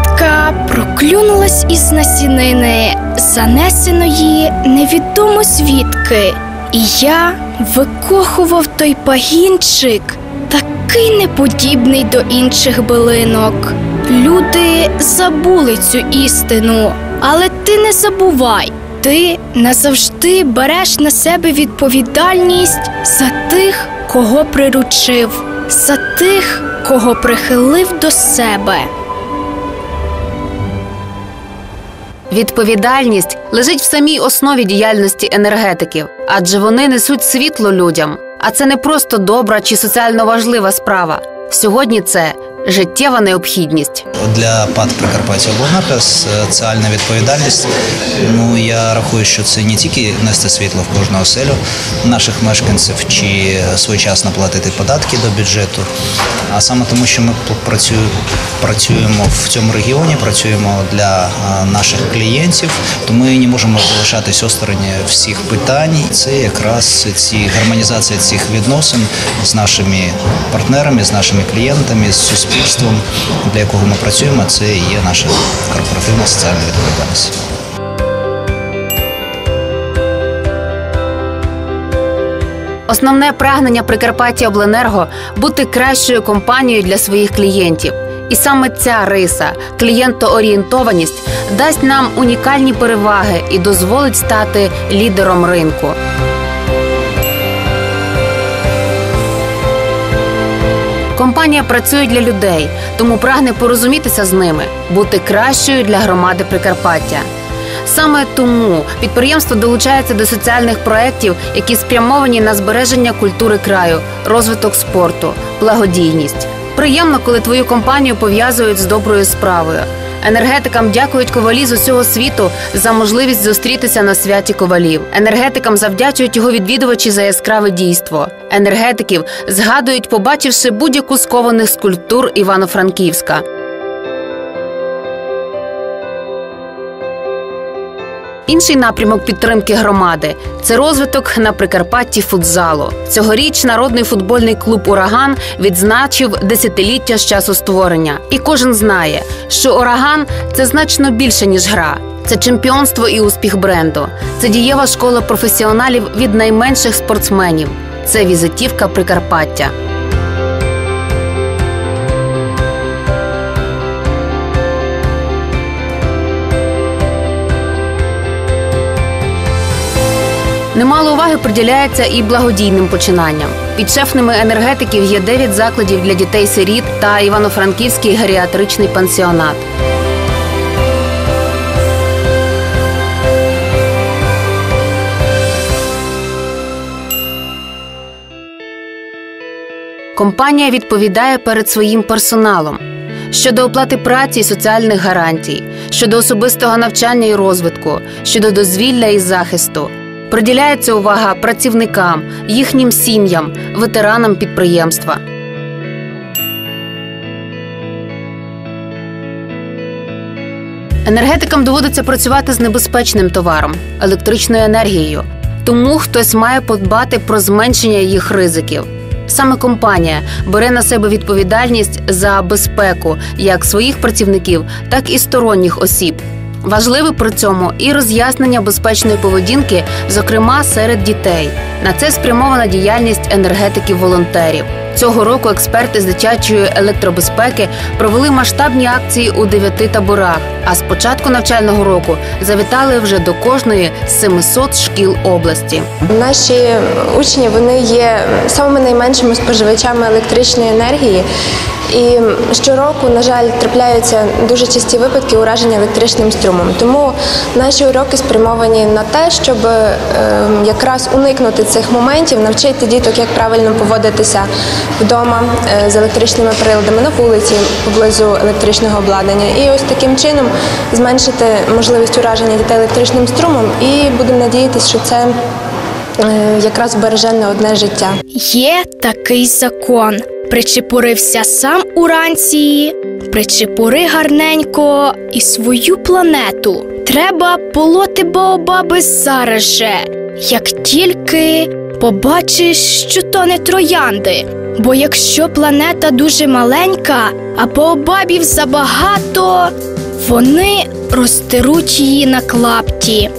квітка проклюнулась із насінини, занесеної невідомо звідки. І я викохував той пагінчик, такий неподібний до інших билинок. Люди забули цю істину, але ти не забувай. Ти назавжди береш на себе відповідальність за тих, кого приручив, за тих, кого прихилив до себе. Відповідальність лежить в самій основі діяльності енергетиків, адже вони несуть світло людям. А це не просто добра чи соціально важлива справа. Сьогодні це життєва необхідність. Для ПАД Прикарпаття Обленерго соціальна відповідальність. Ну я рахую, що це не тільки нести світло в кожну оселю наших мешканців чи своєчасно платити податки до бюджету, а саме тому, що ми працюємо, в цьому регіоні, працюємо для наших клієнтів, то ми не можемо залишатись осторонь всіх питань. Це якраз ці гармонізація цих відносин з нашими партнерами, з нашими клієнтами, з суспільством, для якого ми працюємо, це є наша корпоративна соціальна відповідальність. Основне прагнення Прикарпаття Обленерго бути кращою компанією для своїх клієнтів. І саме ця риса, клієнтоорієнтованість, дасть нам унікальні переваги і дозволить стати лідером ринку. Компанія працює для людей, тому прагне порозумітися з ними, бути кращою для громади Прикарпаття. Саме тому підприємство долучається до соціальних проєктів, які спрямовані на збереження культури краю, розвиток спорту, благодійність. Приємно, коли твою компанію пов'язують з доброю справою. Енергетикам дякують ковалі з усього світу за можливість зустрітися на святі ковалів. Енергетикам завдячують його відвідувачі за яскраве дійство. Енергетиків згадують, побачивши будь-яку з кованих скульптур Івано-Франківська. Інший напрямок підтримки громади це розвиток на Прикарпатті футзалу. Цьогоріч народний футбольний клуб Ураган відзначив десятиліття з часу створення. І кожен знає, що ураган це значно більше ніж гра. Це чемпіонство і успіх бренду. Це дієва школа професіоналів від найменших спортсменів. Це візитівка Прикарпаття. Немало уваги приділяється і благодійним починанням. Підшефними енергетиків є 9 закладів для дітей-сиріт та Івано-Франківський геріатричний пансіонат. Компанія відповідає перед своїм персоналом щодо оплати праці і соціальних гарантій, щодо особистого навчання і розвитку, щодо дозвілля і захисту. Приділяється увага працівникам, їхнім сім'ям, ветеранам підприємства. Енергетикам доводиться працювати з небезпечним товаром електричною енергією. Тому хтось має подбати про зменшення їх ризиків. Саме компанія бере на себе відповідальність за безпеку як своїх працівників, так і сторонніх осіб. Важливе при цьому і роз'яснення безпечної поведінки, зокрема серед дітей. На це спрямована діяльність енергетиків-волонтерів. Цього року експерти з дитячої електробезпеки провели масштабні акції у дев'яти таборах. А з початку навчального року завітали вже до кожної з 700 шкіл області. Наші учні вони є самими найменшими споживачами електричної енергії. І щороку, на жаль, трапляються дуже часті випадки ураження електричним струмом. Тому наші уроки спрямовані на те, щоб е, якраз уникнути цих моментів, навчити діток, як правильно поводитися вдома е, з електричними приладами на вулиці поблизу електричного обладнання. І ось таким чином зменшити можливість ураження дітей електричним струмом. І будемо надіятися, що це е, якраз береже не одне життя. Є такий закон. Причепурився сам уранці, причепури гарненько і свою планету. Треба полоти Баобаби зараз же, як тільки побачиш, що то не троянди. Бо якщо планета дуже маленька, а пообабів забагато, вони розтеруть її на клапті.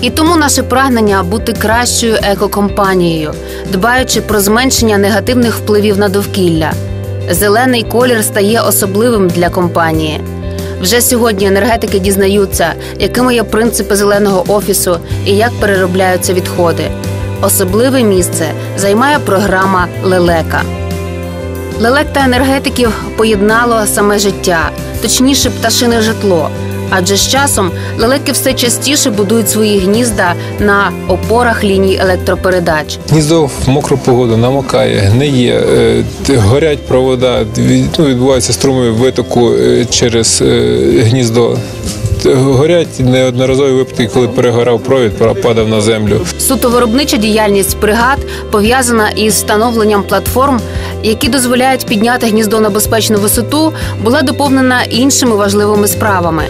І тому наше прагнення бути кращою екокомпанією, дбаючи про зменшення негативних впливів на довкілля. Зелений колір стає особливим для компанії. Вже сьогодні енергетики дізнаються, якими є принципи зеленого офісу і як переробляються відходи. Особливе місце займає програма Лелека. Лелек та енергетиків поєднало саме життя, точніше, пташине житло. Адже з часом лелеки все частіше будують свої гнізда на опорах ліній електропередач. Гніздо в мокру погоду намокає, гниє, е, горять провода, ну, відбуваються струми витоку е, через е, гніздо. Горять неодноразові випадки, коли перегорав провід, падав на землю. Суто виробнича діяльність бригад пов'язана із встановленням платформ, які дозволяють підняти гніздо на безпечну висоту, була доповнена іншими важливими справами.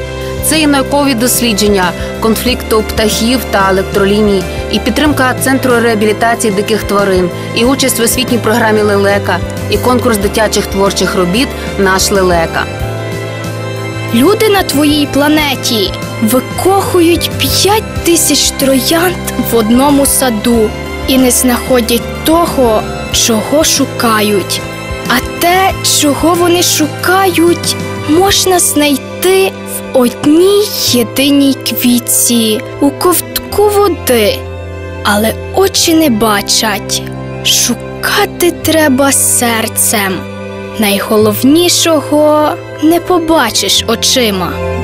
Це і наукові дослідження конфлікту птахів та електроліній, і підтримка центру реабілітації диких тварин, і участь в освітній програмі Лелека, і конкурс дитячих творчих робіт Наш Лелека. Люди на твоїй планеті викохують п'ять тисяч троянд в одному саду і не знаходять того, чого шукають. А те, чого вони шукають, можна знайти одній єдиній квітці у ковтку води. Але очі не бачать. Шукати треба серцем. Найголовнішого не побачиш очима.